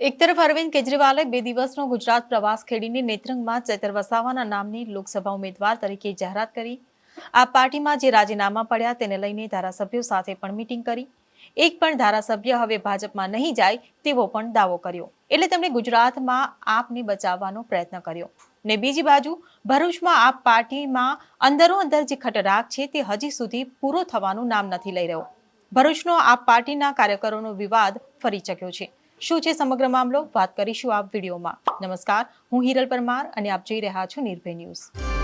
એક તરફ અરવિંદ કેજરીવાલે બે દિવસનો ગુજરાત પ્રવાસ ખેડીને નેત્રંગમાં ચેતર વસાવાના નામની લોકસભા ઉમેદવાર તરીકે જાહેરાત કરી. આ પાર્ટીમાં જે રાજીનામા પડ્યા તેને લઈને ધારાસભ્યો સાથે પણ મીટિંગ કરી. એક પણ ધારાસભ્ય હવે ભાજપમાં નહીં જાય તેવો પણ દાવો કર્યો. એટલે તેમણે ગુજરાતમાં આપને બચાવવાનો પ્રયત્ન કર્યો. ને બીજી બાજુ, ભરૂચમાં આપ પાર્ટીમાં અંદરો અંદર જે ખટરાગ છે તે હજી સુધી પૂરો થવાનું નામ નથી લઈ રહ્યો. ભરૂચનો આપ પાર્ટીના કાર્યકરોનો વિવાદ ફરી ચક્યો છે. શું છે સમગ્ર મામલો? વાત કરીશું આપ વિડીયોમાં. નમસ્કાર, હું હિરલ પરમાર અને આપ જોઈ રહ્યા છો નિર્ભય ન્યૂઝ.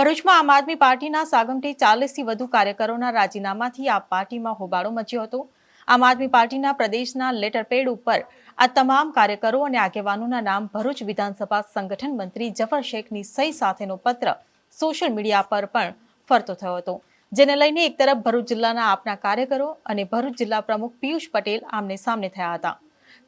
ભરૂચમાં આમ આદમી પાર્ટીના સાગમટી ચાલીસથી વધુ કાર્યકરોના રાજીનામાથી આ પાર્ટીમાં હોબાળો મચ્યો હતો. આમ આદમી પાર્ટીના પ્રદેશના લેટરપેડ ઉપર આ તમામ કાર્યકરો અને આગેવાનોના નામ ભરૂચ વિધાનસભા સંગઠન મંત્રી જફર શેખની સહી સાથેનો પત્ર સોશિયલ મીડિયા પર પણ ફરતો થયો હતો. જેને લઈને એક તરફ ભરૂચ જિલ્લાના આપના કાર્યકરો અને ભરૂચ જિલ્લા પ્રમુખ પિયુષ પટેલ આમને સામને થયા હતા.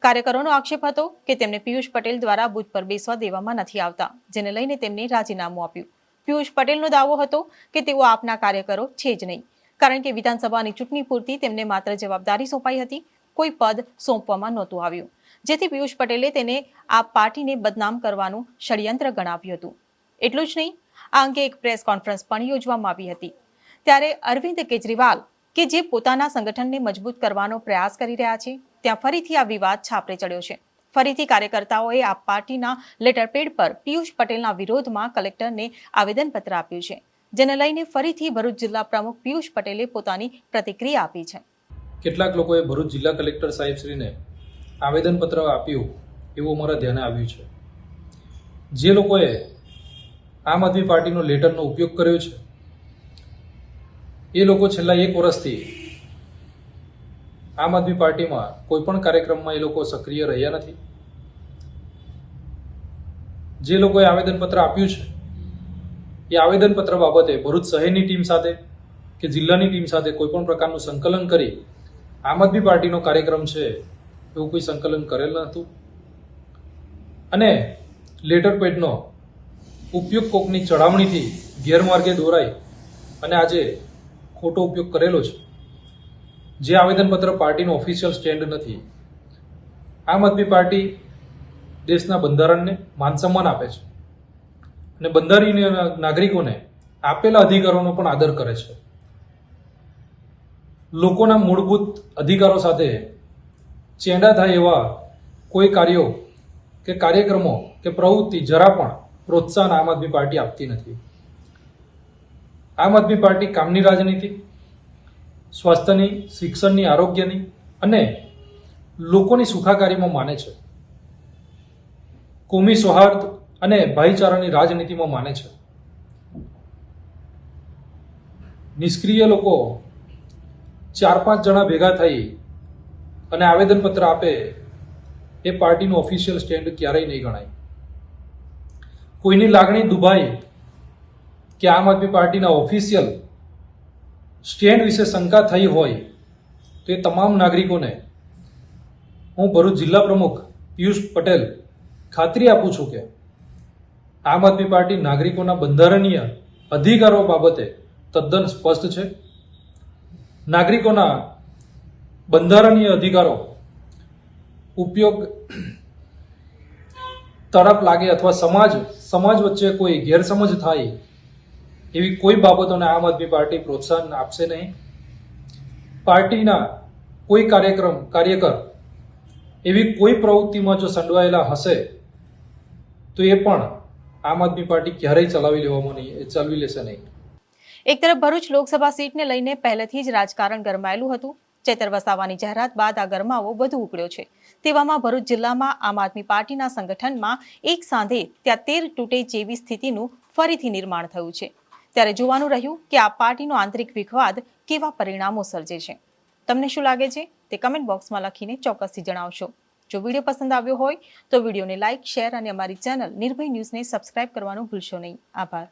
કાર્યકરોનો આક્ષેપ હતો કે તેમને પિયુષ પટેલ દ્વારા બુથ પર બેસવા દેવામાં નથી આવતા, જેને લઈને તેમને રાજીનામું આપ્યું. પિયુષ પટેલનો દાવો હતો કે તેઓ આપના કાર્યકરો છે જ નહીં. કારણ કે વિધાનસભાની ચૂંટણી પૂરતી તેમને માત્ર જવાબદારી સોંપાઈ હતી, કોઈ પદ સોંપવામાં નહોતું આવ્યું. જેથી પિયુષ પટેલે તેને આ પાર્ટીને બદનામ કરવાનું ષડયંત્ર ગણાવ્યું હતું. એટલું જ નહીં, આ અંગે એક પ્રેસ કોન્ફરન્સ પણ યોજવામાં આવી હતી. ત્યારે અરવિંદ કેજરીવાલ, કે જે પોતાના સંગઠનને મજબૂત કરવાનો પ્રયાસ કરી રહ્યા છે, ત્યાં ફરીથી આ વિવાદ છાપરે ચડ્યો છે. ફરીથી કાર્યકર્તાઓએ આ પાર્ટીના લેટરપેડ પર પિયુષ પટેલના વિરોધમાં કલેક્ટરને આવેદનપત્ર આપ્યું છે, જેને લઈને ફરીથી ભરૂચ જિલ્લા પ્રમુખ પિયુષ પટેલે પોતાની પ્રતિક્રિયા આપી છે. કેટલાક લોકોએ ભરૂચ જિલ્લા કલેક્ટર સાહેબશ્રીને આવેદનપત્ર આપ્યું એવું અમારા ધ્યાને આવ્યું છે. જે લોકોએ આમ આદમી પાર્ટીનો લેટરનો ઉપયોગ કર્યો છે, એ લોકો છેલ્લા એક વર્ષથી આમ આદમી પાર્ટીમાં કોઈ પણ કાર્યક્રમમાં એ લોકો સક્રિય રહ્યા નથી. જે લોકોએ આવેદનપત્ર આપ્યું છે, એ આવેદનપત્ર બાબતે ભરૂચ શહેરની ટીમ સાથે કે જિલ્લાની ટીમ સાથે કોઈ પણ પ્રકારનું સંકલન કરી આમ આદમી પાર્ટીનો કાર્યક્રમ છે, એવું કોઈ સંકલન કરેલ નહોતું. અને લેટર પેડનો ઉપયોગ કોકની ચડામણીથી ગેરમાર્ગે દોરાય અને આજે ખોટો ઉપયોગ કરેલો છે. જે આવેદનપત્ર પાર્ટીનું ઓફિશિયલ સ્ટેન્ડ નથી. આમ આદમી પાર્ટી દેશના બંધારણને માન સન્માન આપે છે. અને બંધારણીય નાગરિકોને આપેલા અધિકારોનો પણ આદર કરે છે. લોકોના મૂળભૂત અધિકારો સાથે ચેંડા થાય એવા કોઈ કાર્યો કે કાર્યક્રમો કે પ્રવૃત્તિ જરા પણ પ્રોત્સાહન આમ આદમી પાર્ટી આપતી નથી. આમ આદમી પાર્ટી કામની રાજનીતિ સ્વાસ્થ્યની, શિક્ષણની, આરોગ્યની અને લોકોની સુખાકારીમાં માને છે. કોમી સૌહાર્દ અને ભાઈચારાની રાજનીતિમાં માને છે. નિષ્ક્રિય લોકો ચાર પાંચ જણા ભેગા થઈ અને આવેદનપત્ર આપે એ પાર્ટીનું ઓફિશિયલ સ્ટેન્ડ ક્યારેય નહીં ગણાય. કોઈની લાગણી દુભાઈ કે આમ આદમી પાર્ટીના ઓફિશિયલ સ્ટેન્ડ વિશે શંકા થઈ હોય તો એ તમામ નાગરિકોને હું ભરૂચ જિલ્લા પ્રમુખ પિયુષ પટેલ ખાતરી આપું છું કે આમ આદમી પાર્ટી નાગરિકોના બંધારણીય અધિકારો બાબતે તદ્દન સ્પષ્ટ છે. નાગરિકોના બંધારણીય અધિકારો ઉપયોગ તરફ લાગે અથવા સમાજ સમાજ વચ્ચે કોઈ ગેરસમજ થાય એવી કોઈ બાબતોને આમ આદમી પાર્ટી પ્રોત્સાહન આપશે નહીં. પાર્ટીના કોઈ કાર્યક્રમ, કાર્યકર એવી કોઈ પ્રવૃત્તિમાં જો સંડવાયેલા હશે, તો એ પણ આમ આદમી પાર્ટી ક્યારેય ચલાવી લેવામાં નહીં ચલાવી લેશે નહીં. એક તરફ ભરૂચ લોકસભા સીટને લઈને પહેલેથી જ રાજકારણ ગરમાયેલું હતું. ચેતર વસાવાની જાહેરાત બાદ આ ગરમાવો વધુ ઉકળ્યો છે. તેવામાં ભરૂચ જિલ્લામાં આમ આદમી પાર્ટીના સંગઠનમાં એક સાંધે ત્યાં તેર તૂટે જેવી સ્થિતિનું ફરીથી નિર્માણ થયું છે. ત્યારે જોવાનું રહ્યું કે આ પાર્ટીનો આંતરિક વિખવાદ કેવા પરિણામો સર્જે છે. તમને શું લાગે છે? તે કમેન્ટ બોક્સમાં લખીને ચોક્કસથી જણાવશો. જો વીડિયો પસંદ આવ્યો હોય તો વિડીયોને લાઇક શેર અને અમારી ચેનલ નિર્ભય ન્યૂઝને સબસ્ક્રાઇબ કરવાનું ભૂલશો નહીં. આભાર.